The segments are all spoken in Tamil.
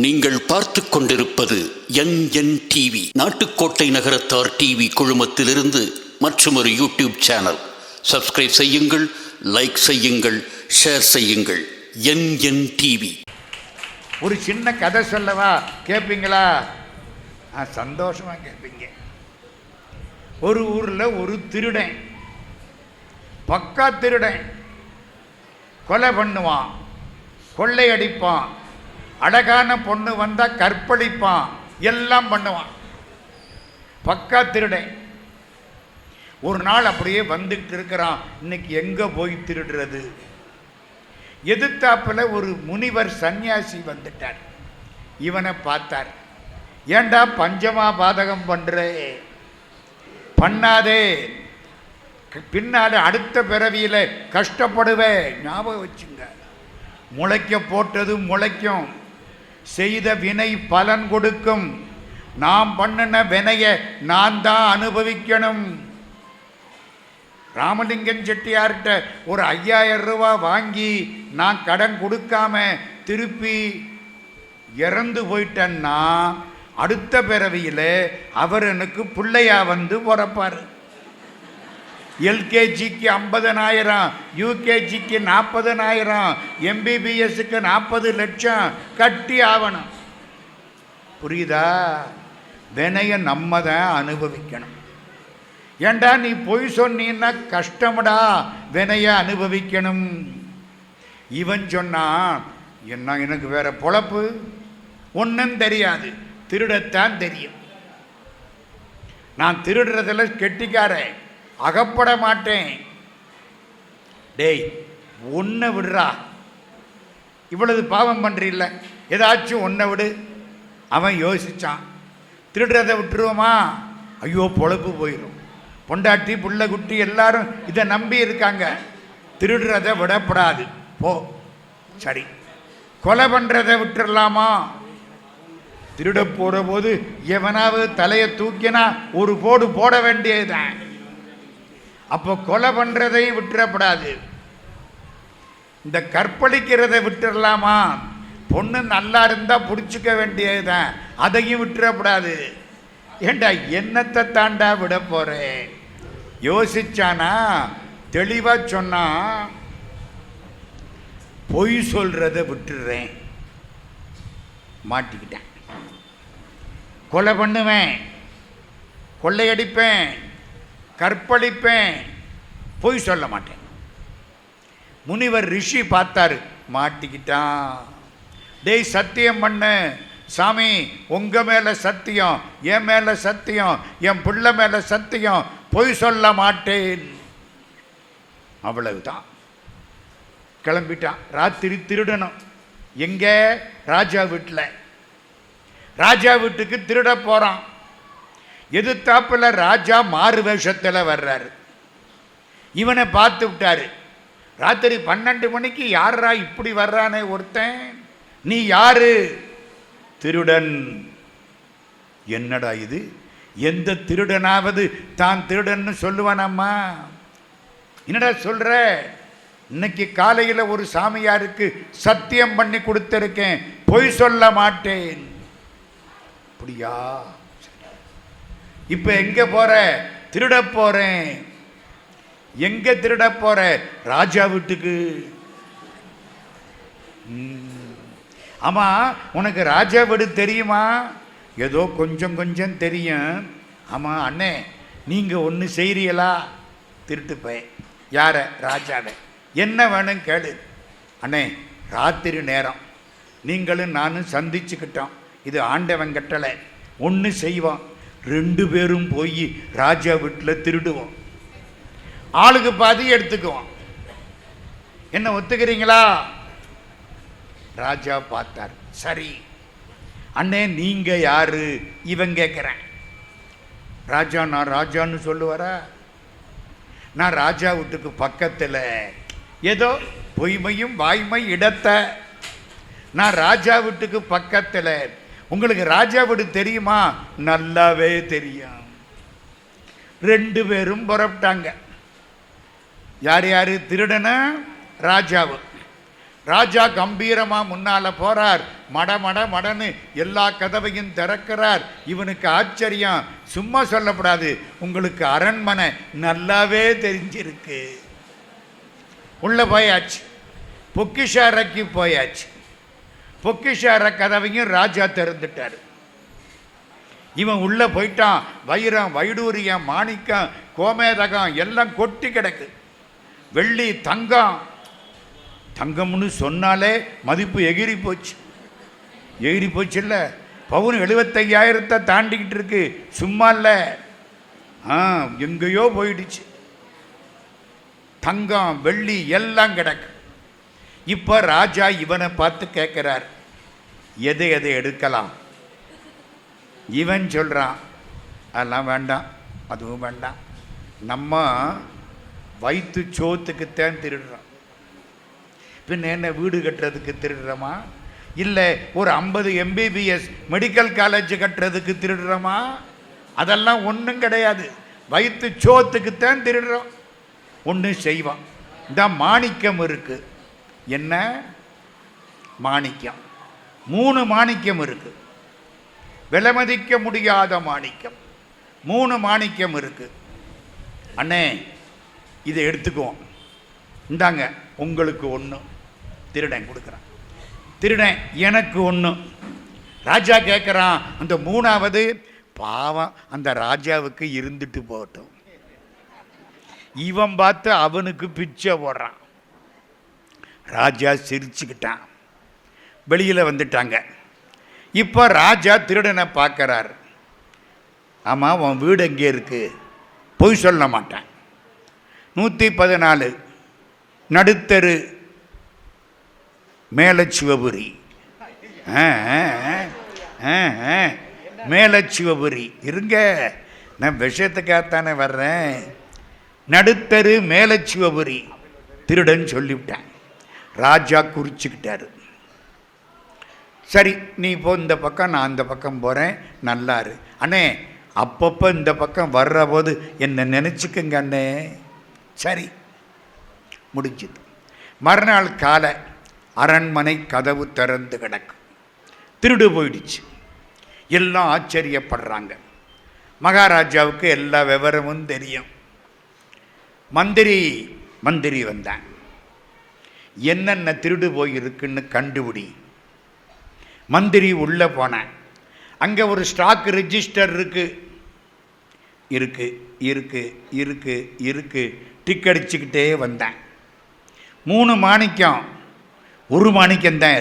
நீங்கள் பார்த்து கொண்டிருப்பது N N TV Nattukottai Nagarathar TV குழுமத்திலிருந்து மற்றும் ஒரு யூடியூப் சேனல் சப்ஸ்கிரைப் செய்யுங்கள் லைக் செய்யுங்கள் ஷேர் செய்யுங்கள். என் என் டிவி ஒரு சின்ன கதை சொல்லவா? கேட்பீங்களா ஆ சந்தோஷமா கேட்பீங்க ஒரு ஊரில் ஒரு திருடன் பக்கா திருடன் கொலை பண்ணுவான் கொள்ளையடிப்பான். அழகான பொண்ணு வந்தா கற்பழிப்பான். எல்லாம் பண்ணுவான். பக்கா திருடன் ஒரு நாள் அப்படியே வந்துட்டு இருக்கிறான். இன்னைக்கு எங்க போய் திருடுறது? எதிர்த்தாப்புல ஒரு முனிவர் சந்நியாசி வந்துட்டார். இவனை பார்த்தார். ஏண்டா பஞ்சமா பாதகம் பண்ற? பண்ணாதே. பின்னால் பின்னால அடுத்த பிறவியில கஷ்டப்படுவே ஞாபகம் வச்சுங்க. முளைக்க போட்டது முளைக்கும். செய்த வினை பலன் கொடுக்கும். நாம் பண்ணின வினைய நான் தான் அனுபவிக்கணும். ராமலிங்கம் செட்டியார்கிட்ட ஒரு ஐயாயிரம் ரூபா வாங்கி நான் கடன் கொடுக்காம திருப்பி இறந்து போயிட்டேன்னா அடுத்த பிறவியில் அவர் எனக்கு பிள்ளையா வந்து பிறப்பார். எல்கேஜிக்கு ஐம்பதனாயிரம் யூகேஜிக்கு நாற்பதனாயிரம் எம்பிபிஎஸ்க்கு நாற்பது லட்சம் கட்டி ஆகணும். புரியுதா? வினையை நம்ம தான் அனுபவிக்கணும். ஏண்டா நீ பொய் சொன்னீன்னா கஷ்டமடா வினையை அனுபவிக்கணும். இவன் சொன்னான் என்ன எனக்கு வேற பொழப்பு? ஒன்றும் தெரியாது. திருடத்தான் தெரியும். நான் திருடுறதில் கெட்டிக்காரேன். அகப்பட மாட்டேன் டேய் ஒன்றை விடுறா. இவ்வளவு பாவம் பண்ணுறில்ல ஏதாச்சும் ஒன்றை விடு. அவன் யோசிச்சான். திருடுறதை விட்டுருவோமா? ஐயோ பொழப்பு போயிடும் பொண்டாட்டி புள்ள குட்டி எல்லாரும் இதை நம்பி இருக்காங்க. திருடுறதை விடப்படாது. போ. சரி. கொலை பண்ணுறதை விட்டுறலாமா? திருட போகிற போது எவனாவது தலையை தூக்கினா ஒரு போடு போட வேண்டியதுதான். அப்போ கொலை பண்ணுறதை விட்டுறப்படாது. இந்த கற்பழிக்கிறதை விட்டுறலாமா? பொண்ணு நல்லா இருந்தால் பிடிச்சிக்க வேண்டியதுதான். அதையும் விட்டுறப்படாது. ஏண்டா என்னத்தை தாண்டா விட போகிறேன் யோசிச்சானா? தெளிவா சொன்னா பொய் சொல்றத விட்டுடுறேன் மாட்டிக்கிட்டேன். கொலை பண்ணுவேன். கொள்ளையடிப்பேன். கற்பழிப்பேன். பொய் சொல்ல மாட்டேன். முனிவர் ரிஷி பார்த்தாரு. மாட்டிக்கிட்டான். டேய் சத்தியம் பண்ணு. சாமி உங்கள் மேலே சத்தியம் என் மேலே சத்தியம் என் பிள்ளை மேலே சத்தியம் பொய் சொல்ல மாட்டேன். அவ்வளவுதான். கிளம்பிட்டான். ராத்திரி திருடணும். எங்கே? ராஜா வீட்டில் ராஜா வீட்டுக்கு திருட போகிறான் எதிர்த்தாப்புல ராஜா மாறு வேஷத்தில் வர்றாரு. இவனை பார்த்து விட்டாரு. ராத்திரி பன்னெண்டு மணிக்கு யாரா இப்படி வர்றானே ஒருத்தன்? நீ யாரு? திருடன். என்னடா இது? எந்த திருடனாவது தான் திருடன்னு சொல்லுவானம்மா? என்னடா சொல்ற? இன்னைக்கு காலையில் ஒரு சாமியாருக்கு சத்தியம் பண்ணி கொடுத்துருக்கேன். பொய் சொல்ல மாட்டேன். அப்படியா? இப்ப எங்க போற? திருட போறேன். எங்க திருட போற? ராஜா வீட்டுக்கு. ம். ஆமா உனக்கு ராஜா வீடு தெரியுமா? ஏதோ கொஞ்சம் கொஞ்சம் தெரியும். ஆமா அண்ணே நீங்க ஒன்று செய்கிறீங்களா திருட்டு போய் யார? ராஜாவை. என்ன வேணும் கேளு. அண்ணே ராத்திரி நேரம். நீங்களும் நானும் சந்திச்சுக்கிட்டோம். இது ஆண்டவன் கட்டளை. ஒன்று செய்வோம். ரெண்டு பேரும் போய் ராஜா வீட்டில் திருடுவோம். ஆளுக்கு பாதி எடுத்துக்குவோம். என்ன ஒத்துக்கிறீங்களா? ராஜா பார்த்தார். சரி. அண்ணே நீங்க யாரு? இவன் கேட்குறேன் ராஜா நான் ராஜான்னு சொல்லுவாரா? நான் ராஜா வீட்டுக்கு பக்கத்தில் ஏதோ பொய்மையும் வாய்மை இடத்த. நான் ராஜா வீட்டுக்கு பக்கத்தில் உங்களுக்கு ராஜா வீடு தெரியுமா? நல்லாவே தெரியும். ரெண்டு பேரும் புறப்பட்டாங்க. யார் யார்? திருடன ராஜாவு. ராஜா கம்பீரமாக முன்னால் போகிறார் மட மட மடன்னு எல்லா கதவையும் திறக்கிறார். இவனுக்கு ஆச்சரியம். சும்மா சொல்லப்படாது. உங்களுக்கு அரண்மனை நல்லாவே தெரிஞ்சிருக்கு. உள்ளே போயாச்சு. பொக்கிஷ அறைக்கு போயாச்சு. பொக்கிஷார கதவையும் ராஜா திறந்துட்டார். இவன் உள்ள போயிட்டான். வைரம் வைடூரியம் மாணிக்கம் கோமேதகம் எல்லாம் கொட்டி கிடக்கு. வெள்ளி தங்கம். தங்கம்னு சொன்னாலே மதிப்பு எகிரி போச்சு. எகிரி போச்சு இல்லை பவுன் எழுபத்தையாயிரத்தை தாண்டிக்கிட்டு இருக்கு. சும்மா இல்லை. ஆ எங்கேயோ போயிடுச்சு. தங்கம் வெள்ளி எல்லாம் கிடக்கு. இப்போ ராஜா இவனை பார்த்து கேட்குறார் எதை எதை எடுக்கலாம்? இவன் சொல்கிறான் அதெல்லாம் வேண்டாம் அதுவும் வேண்டாம். நம்ம வயிற்று சோத்துக்குத்தான் திருடுறோம். பின்ன என்ன வீடு கட்டுறதுக்கு திருடுறோமா? இல்லை ஒரு ஐம்பது எம்பிபிஎஸ் மெடிக்கல் காலேஜ் கட்டுறதுக்கு திருடுறோமா? அதெல்லாம் ஒன்றும் கிடையாது. வயிற்று சோத்துக்குத்தான் திருடுறோம். ஒன்று செய்வான். இந்த மாணிக்கம் இருக்குது என்ன? மாணிக்கம். மூணு மாணிக்கம் இருக்குது விலைமதிக்க முடியாத மாணிக்கம். மூணு மாணிக்கம் இருக்குது அண்ணே இதை எடுத்துக்குவோம் இந்தாங்க உங்களுக்கு ஒன்று திருடன் கொடுக்குறான். திருடன் எனக்கு ஒன்று ராஜா கேட்குறான் அந்த மூணாவது பாவம் அந்த ராஜாவுக்கு இருந்துட்டு போகட்டும் இவன் பார்த்து அவனுக்கு பிச்சை போடுறான். ராஜா சிரிச்சுக்கிட்டான். வெளியில் வந்துட்டாங்க. இப்போ ராஜா திருடனை பார்க்குறார். ஆமாம் உன் வீடு எங்கே இருக்குது பொய் சொல்ல மாட்டேன். நூற்றி பதினாலு நடுத்தரு மேலச்சிவபுரி. ஆ, ஆ, மேலச்சிவபுரி. இருங்க நான் விஷயத்துக்காகத்தானே வர்றேன். நடுத்தரு மேலச்சிவபுரி. திருடன் சொல்லிவிட்டேன். ராஜா குறிச்சிக்கிட்டார். சரி நீ இப்போ இந்த பக்கம் நான் அந்த பக்கம் போகிறேன் நல்லாரு. அண்ணே அப்பப்போ இந்த பக்கம் வர்ற போது என்னை நினச்சிக்கங்க அண்ணே. சரி முடிஞ்சுது. மறுநாள் காலை அரண்மனை கதவு திறந்து கிடக்கு. திருடு போயிடுச்சு. எல்லாம் ஆச்சரியப்படுறாங்க. மகாராஜாவுக்கு எல்லா விவரமும் தெரியும். மந்திரி மந்திரி வந்தாங்க என்னென்ன திருடு போயிருக்குன்னு கண்டுபிடி. மந்திரி உள்ளே போனேன் அங்கே ஒரு ஸ்டாக் ரிஜிஸ்டர் இருக்குது இருக்கு இருக்குது இருக்குது இருக்குது டிக் அடிச்சுக்கிட்டே வந்தேன். மூணு மாணிக்கம் ஒரு மாணிக்கம் தான்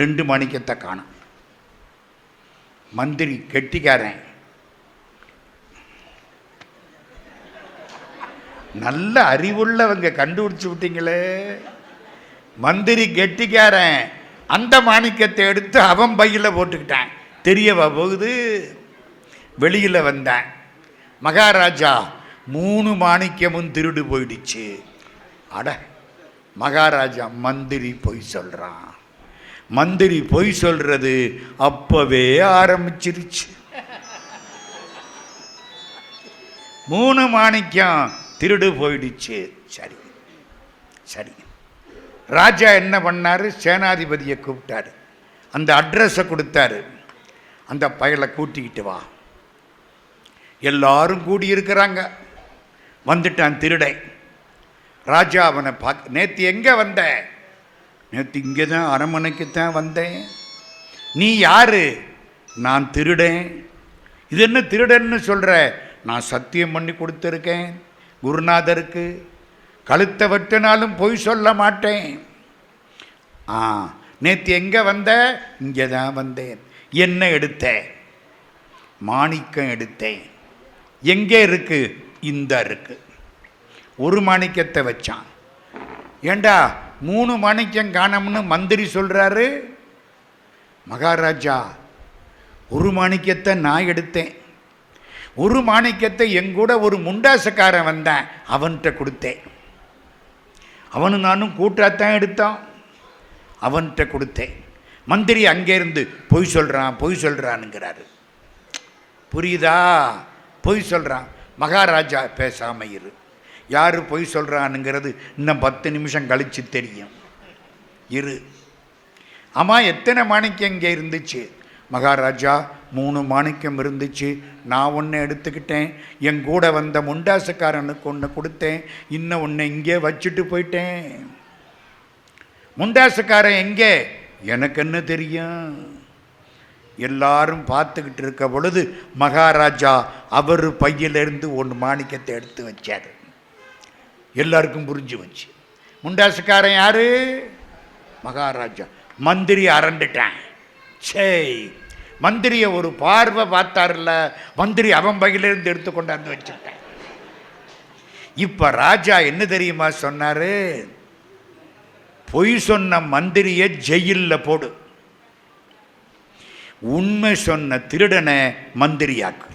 ரெண்டு மாணிக்கத்தை காணும். மந்திரி கெட்டிக்காரன். நல்ல அறிவுள்ளவங்க கண்டுபிடிச்சு விட்டீங்களே. மந்திரி கெட்டிக்காரன் அந்த மாணிக்கத்தை எடுத்து அவன் பையில் போட்டுக்கிட்டான். தெரியவா போகுது? வெளியில் வந்தேன். மகாராஜா மூணு மாணிக்கமும் திருடு போயிடுச்சு. அட மகாராஜா மந்திரி பொய் சொல்கிறான் மந்திரி பொய் சொல்கிறது அப்போவே ஆரம்பிச்சிருச்சு. மூணு மாணிக்கம் திருடு போயிடுச்சு. சரி சரி. ராஜா என்ன பண்ணாரு? சேனாதிபதியை கூப்பிட்டாரு. அந்த அட்ரஸை கொடுத்தாரு. அந்த பயலை கூட்டிக்கிட்டு வா. எல்லாரும் கூடி இருக்கிறாங்க வந்துட்டான் திருடை. ராஜா அவனை பார்க்க நேற்று எங்கே வந்த? நேற்று இங்கே தான் அரண்மனைக்கு தான் வந்தேன். நீ யாரு? நான் திருடேன். இது என்ன திருடன்னு சொல்கிற நான் சத்தியம் பண்ணி கொடுத்துருக்கேன். குருநாதருக்கு கழுத்தை வெட்டினாலும் பொய் சொல்ல மாட்டேன். ஆ நேற்று எங்கே வந்த? இங்கே தான் வந்தேன். என்ன எடுத்தேன்? மாணிக்கம் எடுத்தேன். எங்கே இருக்கு? இந்த இருக்கு. ஒரு மாணிக்கத்தை வச்சான். ஏண்டா மூணு மாணிக்கம் காணோம்னு மந்திரி சொல்கிறாரு மகாராஜா ஒரு மாணிக்கத்தை நான் எடுத்தேன். ஒரு மாணிக்கத்தை எங்கூட ஒரு முண்டாசக்காரன் வந்தேன் அவன்கிட்ட கொடுத்தேன். அவனு நானும் கூட்டாகத்தான் எடுத்தான். அவன்கிட்ட கொடுத்தேன். மந்திரி அங்கேருந்து பொய் சொல்கிறான் பொய் சொல்கிறானுங்கிறாரு புரியுதா? பொய் சொல்கிறான் மகாராஜா பேசாமல் இரு. யார் பொய் சொல்கிறானுங்கிறது இன்னும் பத்து நிமிஷம் கழித்து தெரியும். இரு. அம்மா எத்தனை மணிக்கு இங்கே இருந்துச்சு? மகாராஜா மூணு மாணிக்கம் இருந்துச்சு. நான் ஒன்று எடுத்துக்கிட்டேன். என் கூட வந்த முண்டாசுக்காரனுக்கு ஒன்று கொடுத்தேன். இன்னும் ஒன்று இங்கே வச்சுட்டு போயிட்டேன். முண்டாசுக்காரன் எங்கே? எனக்கு என்ன தெரியும்? எல்லாரும் பார்த்துக்கிட்டு இருக்க பொழுது மகாராஜா அவர் பையிலிருந்து ஒன்று மாணிக்கத்தை எடுத்து வச்சார். எல்லாருக்கும் புரிஞ்சு வச்சு முண்டாசுக்காரன் யாரு? மகாராஜா. மந்திரி அரண்டுட்டான். சே மந்திரியை ஒரு பார்வை பார்த்தார்ல மந்திரி அவன் பையிலிருந்து எடுத்து கொண்டாந்து வச்சுட்டான் இப்போ ராஜா என்ன தெரியுமா சொன்னார்? பொய் சொன்ன மந்திரியை ஜெயிலில் போடு. உண்மை சொன்ன திருடனை மந்திரியாக்கு.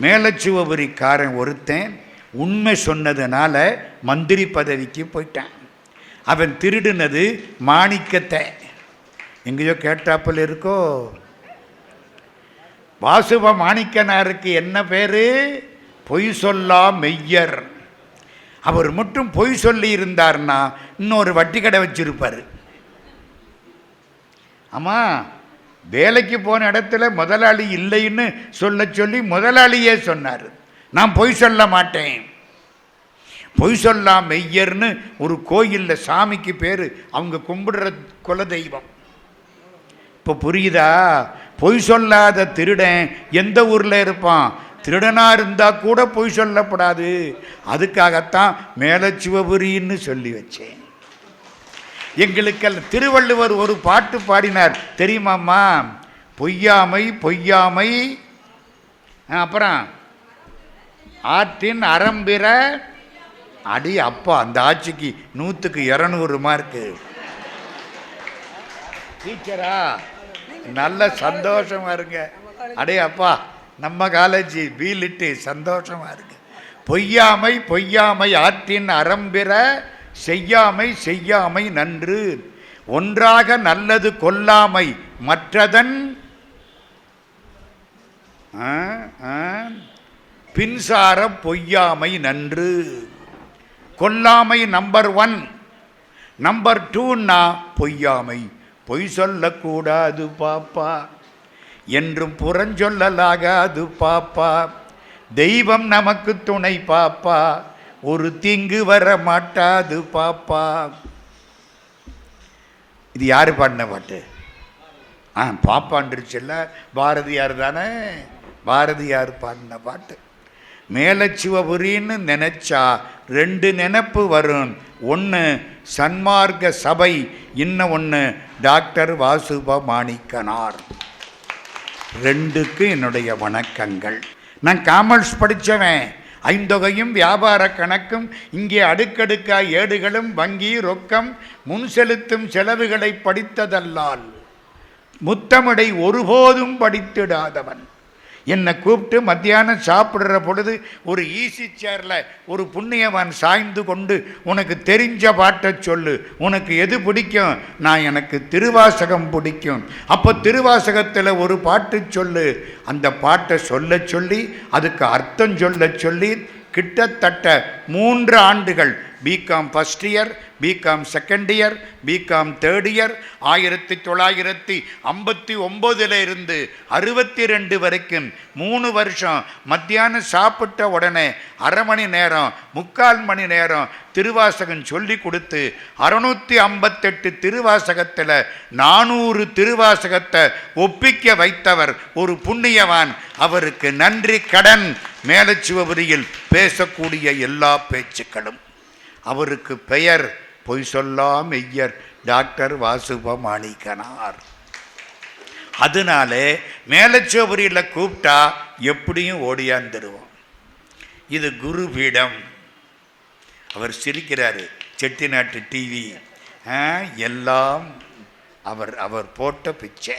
மேலச்சுவபுரிக்காரன் ஒருத்தன் உண்மை சொன்னதுனால மந்திரி பதவிக்கு போயிட்டான். அவன் திருடுனது மாணிக்கத்தை. எங்கேயோ கேட்டாப்பில் இருக்கோ? வாசுப மாணிக்கனாருக்கு என்ன பேர்? பொய் சொல்லா மெய்யர். அவர் மட்டும் பொய் சொல்லி இருந்தார்னா இன்னொரு வட்டி கடை வச்சிருப்பார். ஆமாம் வேலைக்கு போன இடத்துல முதலாளி இல்லைன்னு சொல்ல சொல்லி முதலாளியே சொன்னார். நான் பொய் சொல்ல மாட்டேன். பொய் சொல்லா மெய்யர்னு ஒரு கோயிலில் சாமிக்கு பேர் அவங்க கும்பிடுற குலதெய்வம். இப்போ புரியுதா? பொய் சொல்லாத திருடன் எந்த ஊரில் இருப்பான்? திருடனாக இருந்தால் கூட பொய் சொல்லப்படாது. அதுக்காகத்தான் மேலச்சிவபுரின்னு சொல்லி வச்சேன். எங்களுக்கெல்லாம் திருவள்ளுவர் ஒரு பாட்டு பாடினார். தெரியுமாம்மா? பொய்யாமை பொய்யாமை. அப்புறம் ஆற்றின் அறம்பிற அடி அப்பா அந்த ஆட்சிக்கு நூற்றுக்கு இரநூறு மார்க்கு டீச்சரா நல்ல சந்தோஷமா இருங்க. அடே அப்பா நம்ம காலேஜ் வீலிட்டு சந்தோஷமா இருக்கு. பொய்யாமை பொய்யாமை ஆற்றின் அறம்பிற செய்யாமை செய்யாமை நன்று. ஒன்றாக நல்லது கொல்லாமை மற்றதன் ஆ, ஆ, பின்சார பொய்யாமை நன்று. கொல்லாமை நம்பர் ஒன் நம்பர் டூன்னா பொய்யாமை. பொய் சொல்லக்கூடாது பாப்பா. என்றும் புறஞ்சொல்லலாகாது பாப்பா. தெய்வம் நமக்கு துணை பாப்பா. ஒரு தீங்கு வர மாட்டாது பாப்பா. இது யார் பாடின பாட்டு? ஆ பாப்பாண்டுருச்சுல்ல பாரதியார் தானே? பாரதியார் பாடின பாட்டு. மேலச்சிவபுரின்னு நினைச்சா ரெண்டு நினைப்பு வரும். ஒன்று சன்மார்க்க சபை இன்னும் ஒன்று டாக்டர் வாசுப மாணிக்கனார் ரெண்டுக்கு என்னுடைய வணக்கங்கள். நான் காமர்ஸ் படித்தவன் ஐந்தொகையும் வியாபார கணக்கும் இங்கே அடுக்கடுக்காய் ஏடுகளும் வங்கி ரொக்கம் முன் செலுத்தும் செலவுகளை படித்ததல்லால் முத்தமிடை ஒருபோதும் படித்திடாதவன். என்னை கூப்பிட்டு மத்தியானம் சாப்பிட்ற பொழுது ஒரு ஈசி சேரில் ஒரு புண்ணியவான் சாய்ந்து கொண்டு உனக்கு தெரிஞ்ச பாட்டை சொல்லு. உனக்கு எது பிடிக்கும்? நான் எனக்கு திருவாசகம் பிடிக்கும். அப்போ திருவாசகத்தில் ஒரு பாட்டு சொல்லு. அந்த பாட்டை சொல்ல சொல்லி அதுக்கு அர்த்தம் சொல்ல சொல்லி கிட்டத்தட்ட மூன்று ஆண்டுகள். BCom first year BCom second year BCom third year ஆயிரத்தி தொள்ளாயிரத்தி ஐம்பத்தி ஒம்போதிலிருந்து அறுபத்தி ரெண்டு வரைக்கும் மூணு வருஷம் மத்தியானம் சாப்பிட்ட உடனே அரை மணி நேரம் முக்கால் மணி நேரம் திருவாசகம் சொல்லி கொடுத்து அறுநூற்றி ஐம்பத்தெட்டு திருவாசகத்தில் நானூறு திருவாசகத்தை ஒப்பிக்க வைத்தவர் ஒரு புண்ணியவான். அவருக்கு நன்றி கடன். மேலச்சுவபுரியில் பேசக்கூடிய எல்லா பேச்சுக்களும். அவருக்கு பெயர் பொய் சொல்லா மெய்யர் டாக்டர் வாசுப மாணிக்கனார் அதனாலே மேலச்சோபுரியில் கூப்பிட்டா எப்படியும் ஓடியாந்துருவோம் இது குரு பீடம் அவர் சிரிக்கிறாரு செட்டிநாட்டு டிவி எல்லாம் அவர் அவர் போட்ட பிச்சை.